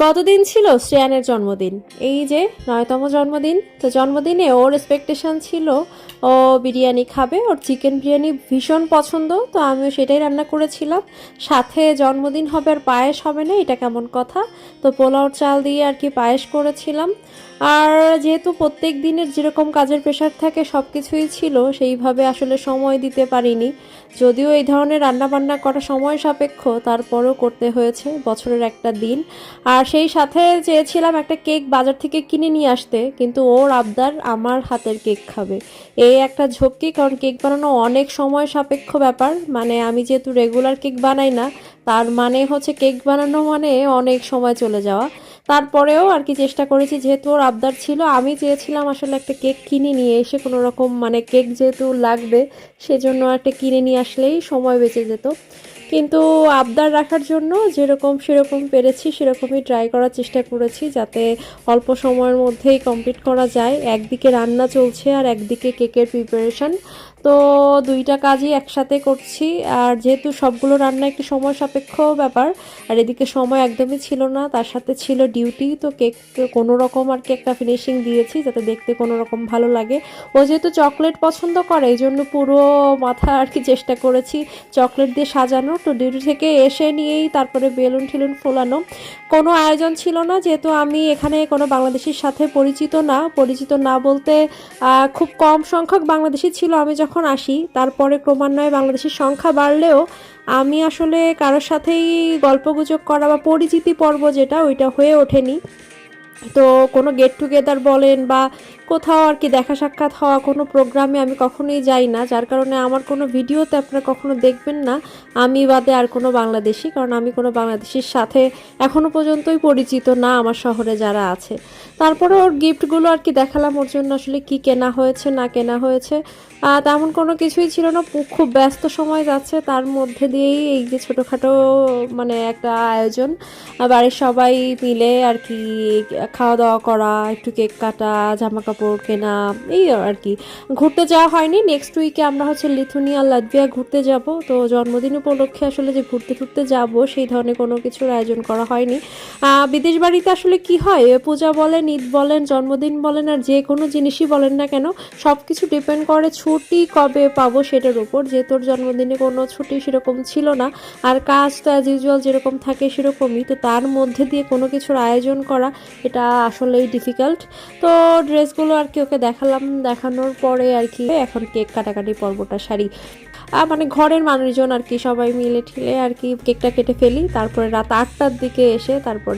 গতদিন ছিল শ্রেয়ানের জন্মদিন। এই যে নয়তম জন্মদিন, তো জন্মদিনে ওর এক্সপেকটেশন ছিল ও বিরিয়ানি খাবে, ওর চিকেন বিরিয়ানি ভীষণ পছন্দ, তো আমিও সেটাই রান্না করেছিলাম। সাথে জন্মদিন হবে আর পায়েস হবে না, এটা কেমন কথা? তো পোলাও চাল দিয়ে আর কি পায়েস করেছিলাম। আর যেহেতু প্রত্যেক দিনের যেরকম কাজের প্রেশার থাকে সব কিছুই ছিল, সেইভাবে আসলে সময় দিতে পারিনি। যদিও এই ধরনের রান্নাবান্না করা সময় সাপেক্ষ, তারপরও করতে হয়েছে বছরের একটা দিন। আর সেই সাথে চেয়েছিলাম একটা কেক বাজার থেকে কিনে নিয়ে আসতে, কিন্তু ওর আবদার আমার হাতের কেক খাবে। এই একটা ঝক্কি, কারণ কেক বানানো অনেক সময় সাপেক্ষ ব্যাপার। মানে আমি যেহেতু রেগুলার কেক বানাই না, তার মানে হচ্ছে কেক বানানো মানে অনেক সময় চলে যাওয়া। তারপরেও আর কি চেষ্টা করেছি, যেহেতু ওর আবদার ছিল, আমি চেয়েছিলাম আসলে একটা কেক কিনে নিয়ে এসে কোনো রকম মানে কেক যেহেতু লাগবে, সেজন্য একটা কিনে নিয়ে আসলেই সময় বেঁচে যেত। কিন্তু আবদার রাখার জন্য যেরকম সেরকম পেরেছি, সেরকমই ট্রাই করার চেষ্টা করেছি যাতে অল্প সময়ের মধ্যেই কমপ্লিট করা যায়। একদিকে রান্না চলছে আর একদিকে কেকের প্রিপারেশন তো দুইটা কাজই একসাথে করছি। আর যেহেতু সবগুলো রান্না একটু সময় সাপেক্ষ ব্যাপার, আর এদিকে সময় একদমই ছিল না, তার সাথে ছিল ডিউটি তো কেক কোনো রকম আর কি একটা ফিনিশিং দিয়েছি যাতে দেখতে কোনো রকম ভালো লাগে। ও যেহেতু চকলেট পছন্দ করে এই জন্য পুরো মাথা আর কি চেষ্টা করেছি চকলেট দিয়ে সাজানো তো ডিউটি থেকে এসে নিয়েই তারপরে বেলুন ঠেলুন ফোলানো। কোনো আয়োজন ছিল না, যেহেতু আমি এখানে কোনো বাংলাদেশির সাথে পরিচিত না। পরিচিত না বলতে খুব কম সংখ্যক বাংলাদেশি ছিল। আমি যখন আসি, তারপরে ক্রমান্বয়ে বাংলাদেশের সংখ্যা বাড়লেও আমি আসলে কারোর সাথেই গল্পগুজব করা বা পরিচিতি পর্ব যেটা, ওইটা হয়ে ওঠেনি। তো কোনো গেট টুগেদার বলেন বা কোথাও আর কি দেখা সাক্ষাৎ হওয়া কোনো প্রোগ্রামে আমি কখনোই যাই না। যার কারণে আমার কোনো ভিডিওতে আপনারা কখনো দেখবেন না। আমি বাদে আর কোনো বাংলাদেশি, কারণ আমি কোনো বাংলাদেশির সাথে এখনও পর্যন্তই পরিচিত না আমার শহরে যারা আছে। তারপরে ওর গিফটগুলো আর কি দেখালাম, ওর জন্য আসলে কি কেনা হয়েছে, না কেনা হয়েছে। তেমন কোনো কিছুই ছিল না। খুব ব্যস্ত সময় যাচ্ছে। তার মধ্যে দিয়েই এই যে ছোটোখাটো মানে একটা আয়োজন। বাড়ির সবাই মিলে আর কি খাওয়া দাওয়া করা, একটু কেক কাটা জামা কাপড় কেনা, এই আর কি ঘুরতে যাওয়া হয়নি। নেক্সট উইকে আমরা হচ্ছে লিথুনিয়া, লাটভিয়া ঘুরতে যাব। তো জন্মদিন উপলক্ষে আসলে যে ঘুরতে ঘুরতে যাব, সেই ধরনের কোনো কিছুর আয়োজন করা হয়নি। বিদেশ বাড়িতে আসলে কি হয়? পূজা বলেন, ঈদ বলেন, জন্মদিন বলেন, আর যে কোনো জিনিসই বলেন না কেন সব কিছু ডিপেন্ড করে ছুটি কবে পাবো সেটার উপর। যে তোর জন্মদিনে কোনো ছুটি সেরকম ছিল না, আর কাজ তো অ্যাজ ইউজুয়াল যেরকম থাকে সেরকমই, তো তার মধ্যে দিয়ে কোনো কিছুর আয়োজন করা, এটা আসলেই ডিফিকাল্ট তো ড্রেসগুলো আর কি ওকে দেখালাম, দেখানোর পরে আর কি এখন কেক কাটাকাটি পর্বটা সারি। মানে ঘরের মানুষজন আর কি সবাই মিলে ঠিলে আর কি কেকটা কেটে ফেলি, তারপরে রাত আটটার দিকে এসে তারপরে